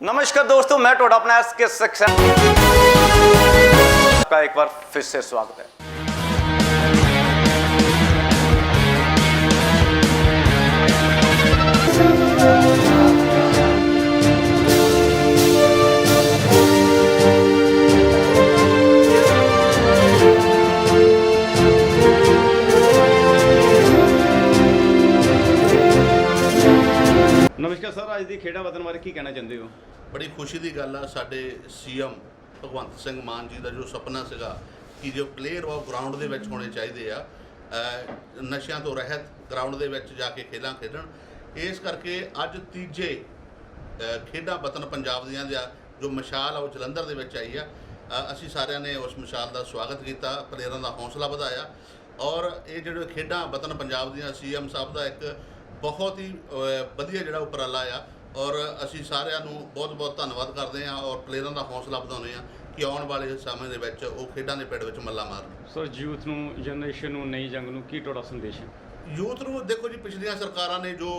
नमस्कार दोस्तों मैं टोडा अपना एस के सक्सेस का एक बार फिर से स्वागत है ਨਮਸਕਾਰ ਸਰ, ਅੱਜ ਦੀ ਖੇਡਾਂ ਵਤਨ ਬਾਰੇ ਕੀ ਕਹਿਣਾ ਚਾਹੁੰਦੇ ਹੋ? ਬੜੀ ਖੁਸ਼ੀ ਦੀ ਗੱਲ ਆ, ਸਾਡੇ ਸੀਐਮ ਭਗਵੰਤ ਸਿੰਘ ਮਾਨ ਜੀ ਦਾ ਜੋ ਸੁਪਨਾ ਸੀਗਾ ਕਿ ਜੋ ਪਲੇਅਰ ਉਹ ਗਰਾਊਂਡ ਦੇ ਵਿੱਚ ਹੋਣੇ ਚਾਹੀਦੇ ਆ ਨਸ਼ਿਆਂ ਤੋਂ ਰਹਿਤ ਗਰਾਊਂਡ ਦੇ ਵਿੱਚ ਜਾ ਕੇ ਖੇਡਾਂ ਖੇਡਣ, ਇਸ ਕਰਕੇ ਅੱਜ ਤੀਜੇ ਖੇਡਾਂ ਵਤਨ ਪੰਜਾਬ ਦੀਆਂ ਦਾ ਜੋ ਮਸ਼ਾਲ ਆ, ਉਹ ਜਲੰਧਰ ਦੇ ਵਿੱਚ ਆਈ ਆ। ਅਸੀਂ ਸਾਰਿਆਂ ਨੇ ਉਸ ਮਸ਼ਾਲ ਦਾ ਸਵਾਗਤ ਕੀਤਾ ਪਲੇਅਰਾਂ ਦਾ ਹੌਸਲਾ ਵਧਾਇਆ ਔਰ ਇਹ ਜਿਹੜੇ ਖੇਡਾਂ ਵਤਨ ਪੰਜਾਬ ਦੀਆਂ ਸੀਐਮ ਸਾਹਿਬ ਦਾ ਇੱਕ ਬਹੁਤ ਹੀ ਵਧੀਆ ਜਿਹੜਾ ਉਪਰਾਲਾ ਆ। ਔਰ ਅਸੀਂ ਸਾਰਿਆਂ ਨੂੰ ਬਹੁਤ-ਬਹੁਤ ਧੰਨਵਾਦ ਕਰਦੇ ਹਾਂ ਔਰ ਪਲੇਅਰਾਂ ਦਾ ਹੌਸਲਾ ਵਧਾਉਂਦੇ ਹਾਂ ਕਿ ਆਉਣ ਵਾਲੇ ਸਮੇਂ ਦੇ ਵਿੱਚ ਉਹ ਖੇਡਾਂ ਦੇ ਪਿੜ ਵਿੱਚ ਮੱਲਾ ਮਾਰਨ। ਸਰ ਯੂਥ ਨੂੰ ਜਨਰੇਸ਼ਨ ਨੂੰ ਨਈ ਜੰਗ ਨੂੰ ਕੀ ਤੁਹਾਡਾ ਸੰਦੇਸ਼ ਹੈ? ਯੂਥ ਨੂੰ ਦੇਖੋ ਜੀ ਪਿਛਲੀਆਂ ਸਰਕਾਰਾਂ ਨੇ ਜੋ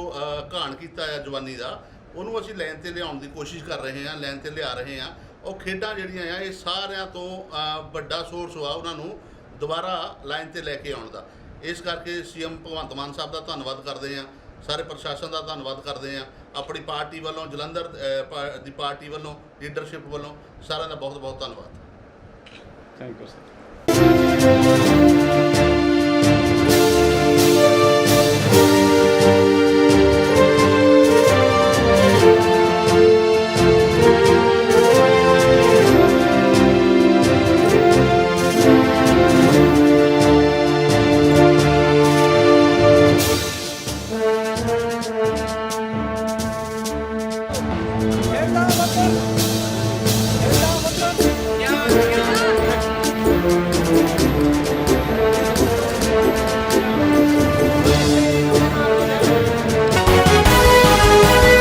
ਘਾਣ ਕੀਤਾ ਹੈ ਜਵਾਨੀ ਦਾ ਉਹਨੂੰ ਅਸੀਂ ਲਾਈਨ ਤੇ ਲਿਆਉਣ ਦੀ ਕੋਸ਼ਿਸ਼ ਕਰ ਰਹੇ ਹਾਂ ਲਾਈਨ ਤੇ ਲਿਆ ਰਹੇ ਹਾਂ। ਉਹ ਖੇਡਾਂ ਜਿਹੜੀਆਂ ਆ ਇਹ ਸਾਰਿਆਂ ਤੋਂ ਵੱਡਾ ਸੋਰਸ ਆ ਉਹਨਾਂ ਨੂੰ ਦੁਬਾਰਾ ਲਾਈਨ ਤੇ ਲੈ ਕੇ ਆਉਣ ਦਾ। ਇਸ ਕਰਕੇ ਸੀਐਮ ਭਗਵੰਤ ਮਾਨ ਸਾਹਿਬ ਦਾ ਧੰਨਵਾਦ ਕਰਦੇ ਹਾਂ। ਸਾਰੇ ਪ੍ਰਸ਼ਾਸਨ ਦਾ ਧੰਨਵਾਦ ਕਰਦੇ ਹਾਂ। ਆਪਣੀ ਪਾਰਟੀ ਵੱਲੋਂ ਜਲੰਧਰ ਦੀ ਪਾਰਟੀ ਵੱਲੋਂ ਲੀਡਰਸ਼ਿਪ ਵੱਲੋਂ ਸਾਰਿਆਂ ਦਾ ਬਹੁਤ ਬਹੁਤ ਧੰਨਵਾਦ। ਥੈਂਕ ਯੂ ਸਰ ਖੇਡਾਂ ਵਤਨ